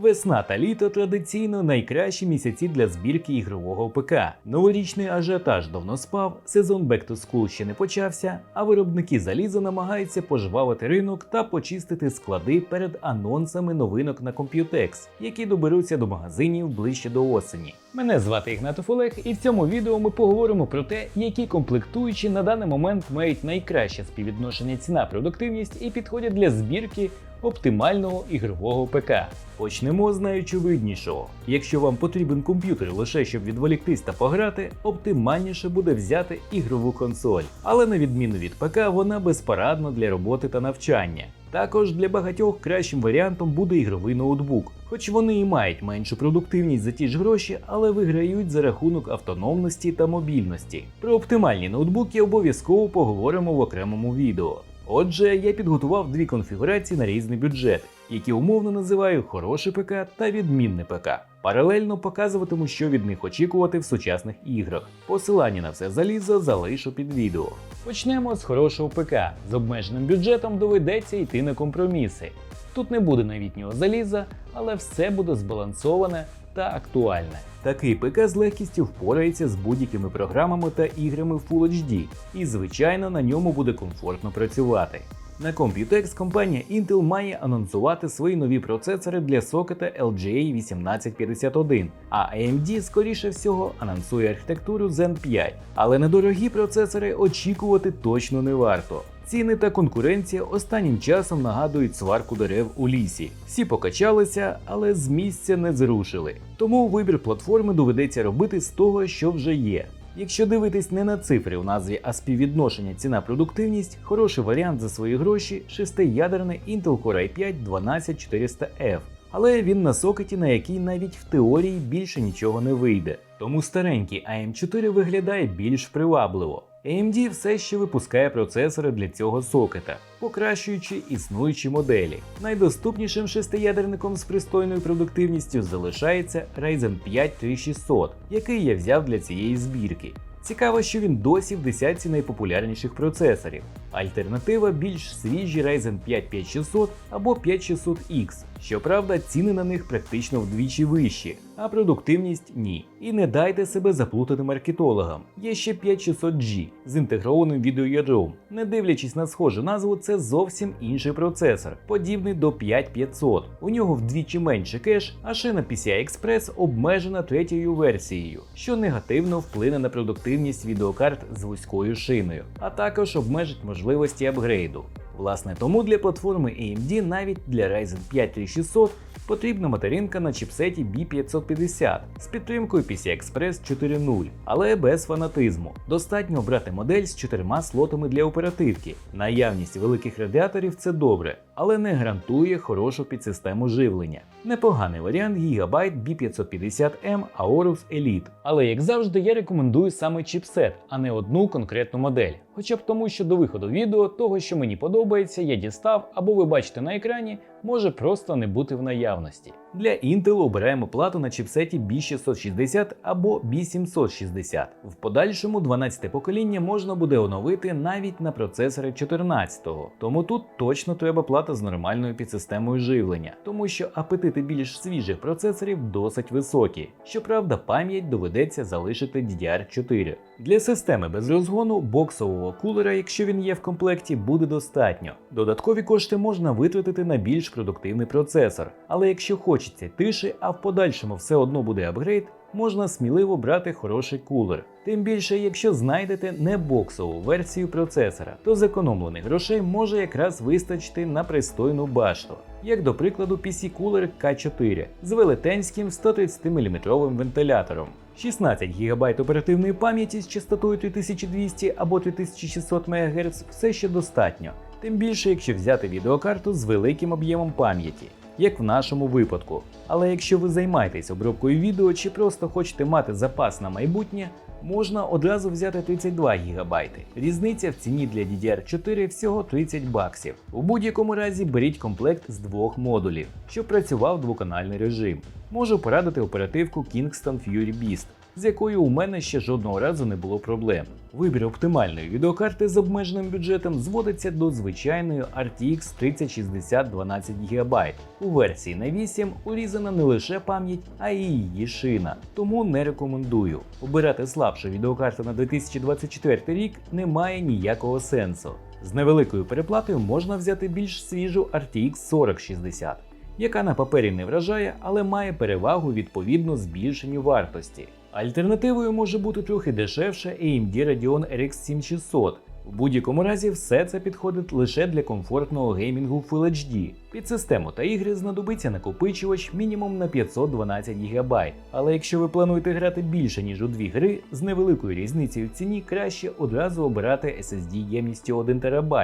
Весна та літо традиційно найкращі місяці для збірки ігрового ПК. Новорічний ажіотаж давно спав, сезон Back to School ще не почався, а виробники заліза намагаються пожвавити ринок та почистити склади перед анонсами новинок на Computex, які доберуться до магазинів ближче до осені. Мене звати Ігнатов Олег, і в цьому відео ми поговоримо про те, які комплектуючі на даний момент мають найкраще співвідношення ціна-продуктивність і підходять для збірки оптимального ігрового ПК. Почнемо з найочевиднішого. Якщо вам потрібен комп'ютер лише щоб відволіктись та пограти, оптимальніше буде взяти ігрову консоль. Але на відміну від ПК, вона безпарадна для роботи та навчання. Також для багатьох кращим варіантом буде ігровий ноутбук, хоч вони і мають меншу продуктивність за ті ж гроші, але виграють за рахунок автономності та мобільності. Про оптимальні ноутбуки обов'язково поговоримо в окремому відео. Отже, я підготував дві конфігурації на різний бюджет, які умовно називаю хороший ПК та відмінний ПК. Паралельно показуватиму, що від них очікувати в сучасних іграх. Посилання на все залізо залишу під відео. Почнемо з хорошого ПК. З обмеженим бюджетом доведеться йти на компроміси. Тут не буде новітнього заліза, але все буде збалансоване та актуальне. Такий ПК з легкістю впорається з будь-якими програмами та іграми Full HD, і звичайно на ньому буде комфортно працювати. На Computex компанія Intel має анонсувати свої нові процесори для сокета LGA 1851, а AMD, скоріше всього, анонсує архітектуру Zen 5. Але недорогі процесори очікувати точно не варто. Ціни та конкуренція останнім часом нагадують сварку дерев у лісі. Всі покачалися, але з місця не зрушили. Тому вибір платформи доведеться робити з того, що вже є. Якщо дивитись не на цифри у назві, а співвідношення ціна-продуктивність, хороший варіант за свої гроші шестиядерний Intel Core i5 12400F. Але він на сокеті, на який навіть в теорії більше нічого не вийде. Тому старенький AM4 виглядає більш привабливо. AMD все ще випускає процесори для цього сокета, покращуючи існуючі моделі. Найдоступнішим шестиядерником з пристойною продуктивністю залишається Ryzen 5 3600, який я взяв для цієї збірки. Цікаво, що він досі в десятці найпопулярніших процесорів. Альтернатива більш свіжі Ryzen 5 5600 або 5600X. Щоправда, ціни на них практично вдвічі вищі, а продуктивність ні. І не дайте себе заплутати маркетологам. Є ще 5600G з інтегрованим відеоядром. Не дивлячись на схожу назву, це зовсім інший процесор, подібний до 5500. У нього вдвічі менше кеш, а ще на PCI Express обмежена третьою версією, що негативно вплине на продуктивність відеокарт з вузькою шиною, а також обмежить можливості апгрейду. Власне, тому для платформи AMD навіть для Ryzen 5 3600 потрібна материнка на чіпсеті B550 з підтримкою PCI Express 4.0, але без фанатизму. Достатньо обрати модель з чотирма слотами для оперативки. Наявність великих радіаторів це добре, але не гарантує хорошу підсистему живлення. Непоганий варіант Gigabyte B550M Aorus Elite. Але як завжди, я рекомендую саме чіпсет, а не одну конкретну модель. Хоча б тому, що до виходу відео того, що мені подобається, я дістав або ви бачите на екрані, може просто не бути в наявності. Для Intel обираємо плату на чіпсеті B660 або B760. В подальшому 12 покоління можна буде оновити навіть на процесори 14-го, тому тут точно треба плата з нормальною підсистемою живлення, тому що апетити більш свіжих процесорів досить високі. Щоправда, пам'ять доведеться залишити DDR4. Для системи без розгону боксового кулера, якщо він є в комплекті, буде достатньо. Додаткові кошти можна витратити на більш продуктивний процесор, але якщо хочеться тиші, а в подальшому все одно буде апгрейд, можна сміливо брати хороший кулер. Тим більше, якщо знайдете не боксову версію процесора, то зекономлених грошей може якраз вистачити на пристойну башту, як до прикладу PC Cooler K4 з велетенським 130 мм вентилятором. 16 ГБ оперативної пам'яті з частотою 3200 або 3600 МГц все ще достатньо, тим більше, якщо взяти відеокарту з великим об'ємом пам'яті, як в нашому випадку. Але якщо ви займаєтесь обробкою відео чи просто хочете мати запас на майбутнє, можна одразу взяти 32 ГБ. Різниця в ціні для DDR4 всього 30 баксів. У будь-якому разі беріть комплект з двох модулів, щоб працював двоканальний режим. Можу порадити оперативку Kingston Fury Beast. З якою у мене ще жодного разу не було проблем. Вибір оптимальної відеокарти з обмеженим бюджетом зводиться до звичайної RTX 3060 12 ГБ. У версії на 8 урізана не лише пам'ять, а й її шина. Тому не рекомендую. Обирати слабшу відеокарту на 2024 рік немає ніякого сенсу. З невеликою переплатою можна взяти більш свіжу RTX 4060, яка на папері не вражає, але має перевагу відповідно збільшенню вартості. Альтернативою може бути трохи дешевше AMD Radeon RX 7600. В будь-якому разі все це підходить лише для комфортного геймінгу Full HD. Під систему та ігри знадобиться накопичувач мінімум на 512 ГБ. Але якщо ви плануєте грати більше ніж у дві гри, з невеликою різницею в ціні краще одразу обирати SSD ємністю 1 ТБ.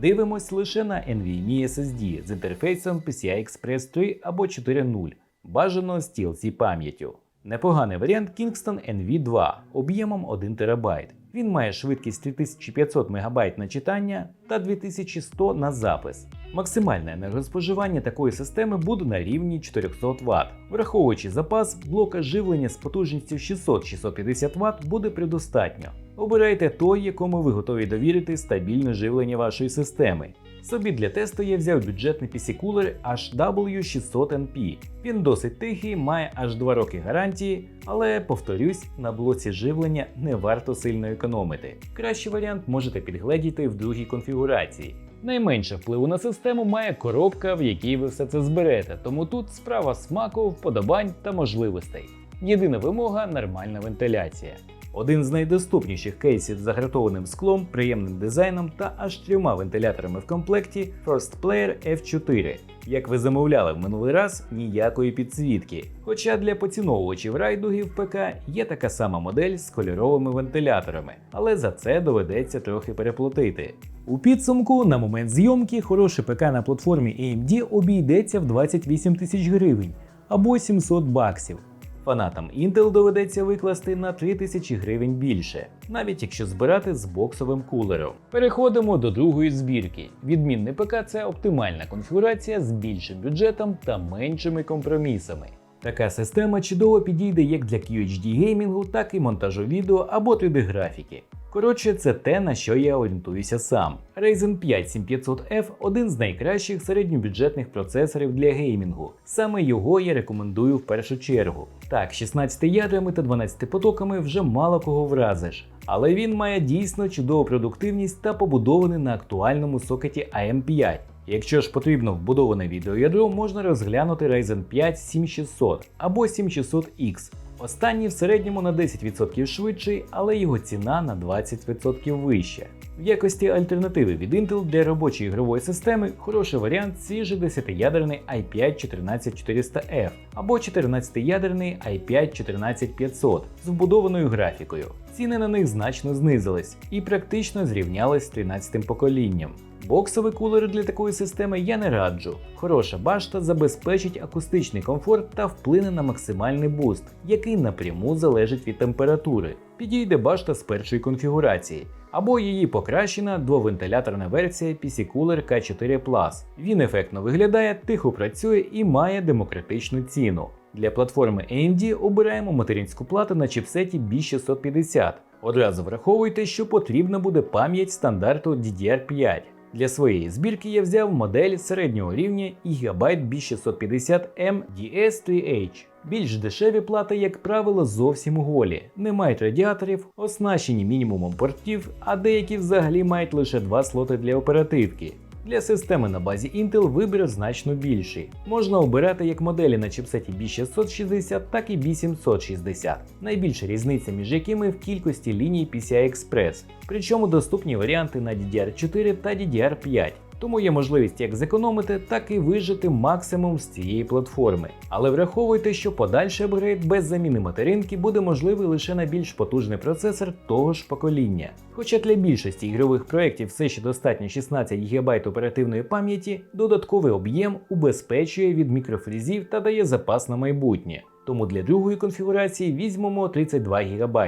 Дивимось лише на NVMe SSD з інтерфейсом PCI Express 3 або 4.0, бажано з TLC пам'яттю. Непоганий варіант Kingston NV2 об'ємом 1 ТБ. Він має швидкість 3500 МБ на читання та 2100 на запис. Максимальне енергоспоживання такої системи буде на рівні 400 Вт. Враховуючи запас, блока живлення з потужністю 600-650 Вт буде предостатньо. Обирайте той, якому ви готові довірити стабільне живлення вашої системи. Собі для тесту я взяв бюджетний PC-кулер HW600NP. Він досить тихий, має аж 2 роки гарантії, але повторюсь, на блоці живлення не варто сильно економити. Кращий варіант можете підгледіти в другій конфігурації. Найменше впливу на систему має коробка, в якій ви все це зберете, тому тут справа смаку, вподобань та можливостей. Єдина вимога нормальна вентиляція. Один з найдоступніших кейсів з загратованим склом, приємним дизайном та аж трьома вентиляторами в комплекті First Player F4. Як ви замовляли в минулий раз, ніякої підсвітки. Хоча для поціновувачів райдугів ПК є така сама модель з кольоровими вентиляторами, але за це доведеться трохи переплатити. У підсумку, на момент зйомки, хороший ПК на платформі AMD обійдеться в 28 тисяч гривень або 700 баксів. Фанатам Intel доведеться викласти на 3000 гривень більше, навіть якщо збирати з боксовим кулером. Переходимо до другої збірки. Відмінний ПК це оптимальна конфігурація з більшим бюджетом та меншими компромісами. Така система чудово підійде як для QHD геймінгу, так і монтажу відео або 3D графіки. Коротше, це те, на що я орієнтуюся сам. Ryzen 5 7500F один з найкращих середньобюджетних процесорів для геймінгу. Саме його я рекомендую в першу чергу. Так, 16 ядрами та 12 потоками вже мало кого вразиш, але він має дійсно чудову продуктивність та побудований на актуальному сокеті AM5. Якщо ж потрібно вбудоване відеоядро, можна розглянути Ryzen 5 7600 або 7600X. Останній в середньому на 10% швидший, але його ціна на 20% вища. В якості альтернативи від Intel для робочої ігрової системи хороший варіант свіжий 10-ядерний i5-14400F або 14-ядерний i5-14500 з вбудованою графікою. Ціни на них значно знизились і практично зрівнялись з 13 поколінням. Боксовий кулер для такої системи я не раджу. Хороша башта забезпечить акустичний комфорт та вплине на максимальний буст, який напряму залежить від температури. Підійде башта з першої конфігурації, або її покращена двовентиляторна версія PC Cooler K4 Plus. Він ефектно виглядає, тихо працює і має демократичну ціну. Для платформи AMD обираємо материнську плату на чіпсеті B650. Одразу враховуйте, що потрібна буде пам'ять стандарту DDR5. Для своєї збірки я взяв модель середнього рівня Gigabyte B650M DS3H. Більш дешеві плати, як правило, зовсім голі, не мають радіаторів, оснащені мінімумом портів, а деякі взагалі мають лише два слоти для оперативки. Для системи на базі Intel вибір значно більший. Можна обирати як моделі на чіпсеті B660, так і B760. Найбільша різниця між якими в кількості ліній PCI Express, причому доступні варіанти на DDR4 та DDR5. Тому є можливість як зекономити, так і вижити максимум з цієї платформи. Але враховуйте, що подальший апгрейд без заміни материнки буде можливий лише на більш потужний процесор того ж покоління. Хоча для більшості ігрових проєктів все ще достатньо 16 ГБ оперативної пам'яті, додатковий об'єм убезпечує від мікрофрізів та дає запас на майбутнє. Тому для другої конфігурації візьмемо 32 ГБ.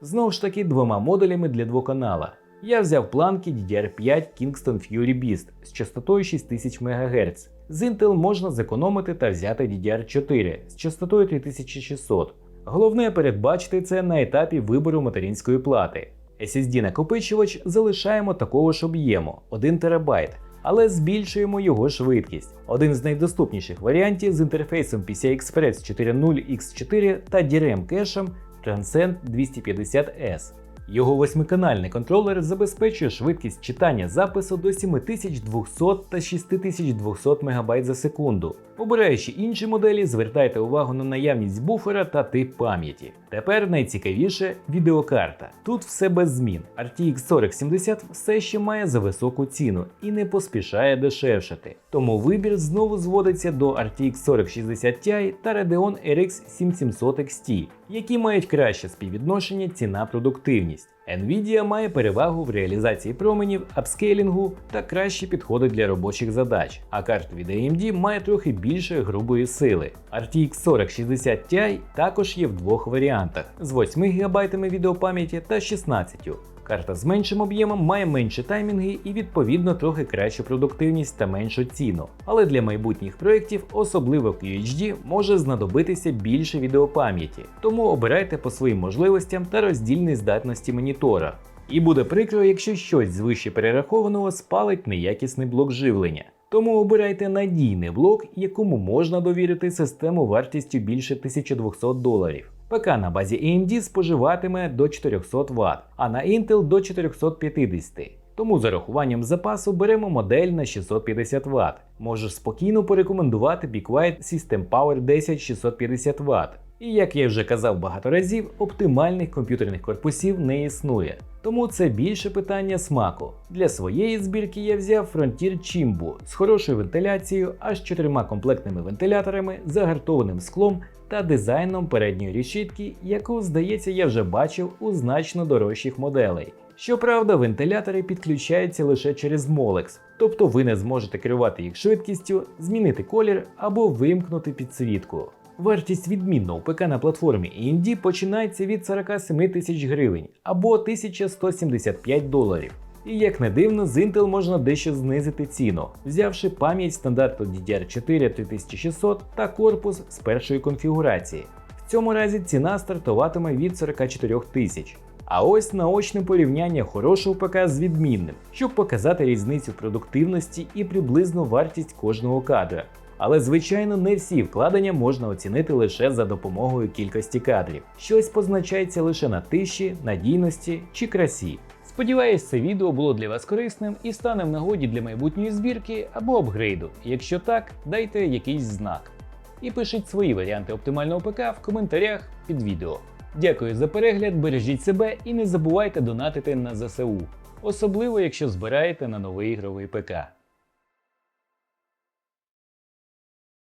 Знову ж таки двома модулями для двоканала. Я взяв планки DDR5 Kingston Fury Beast з частотою 6000 МГц. З Intel можна зекономити та взяти DDR4 з частотою 3600. Головне передбачити це на етапі вибору материнської плати. SSD-накопичувач залишаємо такого ж об'єму 1 ТБ, але збільшуємо його швидкість. Один з найдоступніших варіантів з інтерфейсом PCI Express 4.0 X4 та DRM кешем Transcend 250S. Його восьмиканальний контролер забезпечує швидкість читання запису до 7200 та 6200 МБ за секунду. Обираючи інші моделі, звертайте увагу на наявність буфера та тип пам'яті. Тепер найцікавіше відеокарта. Тут все без змін. RTX 4070 все ще має за високу ціну і не поспішає дешевшати. Тому вибір знову зводиться до RTX 4060 Ti та Radeon RX 7700 XT, які мають краще співвідношення ціна-продуктивність. Nvidia має перевагу в реалізації променів, апскейлінгу та кращі підходи для робочих задач, а карт від AMD має трохи більше грубої сили. RTX 4060 Ti також є в двох варіантах з 8 ГБ відеопам'яті та 16. Карта з меншим об'ємом має менші таймінги і відповідно трохи кращу продуктивність та меншу ціну. Але для майбутніх проєктів, особливо QHD, може знадобитися більше відеопам'яті, тому обирайте по своїм можливостям та роздільній здатності монітора. І буде прикро, якщо щось з вище перерахованого спалить неякісний блок живлення. Тому обирайте надійний блок, якому можна довірити систему вартістю більше 1200 доларів. ПК на базі AMD споживатиме до 400 Вт, а на Intel до 450. Тому за рахуванням запасу беремо модель на 650 Вт. Можеш спокійно порекомендувати BeQuiet System Power 10 650 Вт. І як я вже казав багато разів, оптимальних комп'ютерних корпусів не існує. Тому це більше питання смаку. Для своєї збірки я взяв Frontier Chimbu з хорошою вентиляцією, аж чотирма комплектними вентиляторами, загартованим склом та дизайном передньої решітки, яку, здається, я вже бачив у значно дорожчих моделей. Щоправда, вентилятори підключаються лише через Molex, тобто ви не зможете керувати їх швидкістю, змінити колір або вимкнути підсвітку. Вартість відмінного ПК на платформі AMD починається від 47 тисяч гривень або 1175 доларів. І як не дивно, з Intel можна дещо знизити ціну, взявши пам'ять стандарту DDR4 3600 та корпус з першої конфігурації. В цьому разі ціна стартуватиме від 44 тисяч. А ось наочне порівняння хорошого ПК з відмінним, щоб показати різницю продуктивності і приблизну вартість кожного кадра. Але, звичайно, не всі вкладення можна оцінити лише за допомогою кількості кадрів. Щось позначається лише на тиші, надійності чи красі. Сподіваюсь, це відео було для вас корисним і стане в нагоді для майбутньої збірки або апгрейду. Якщо так, дайте якийсь знак. І пишіть свої варіанти оптимального ПК в коментарях під відео. Дякую за перегляд, бережіть себе і не забувайте донатити на ЗСУ, особливо якщо збираєте на новий ігровий ПК.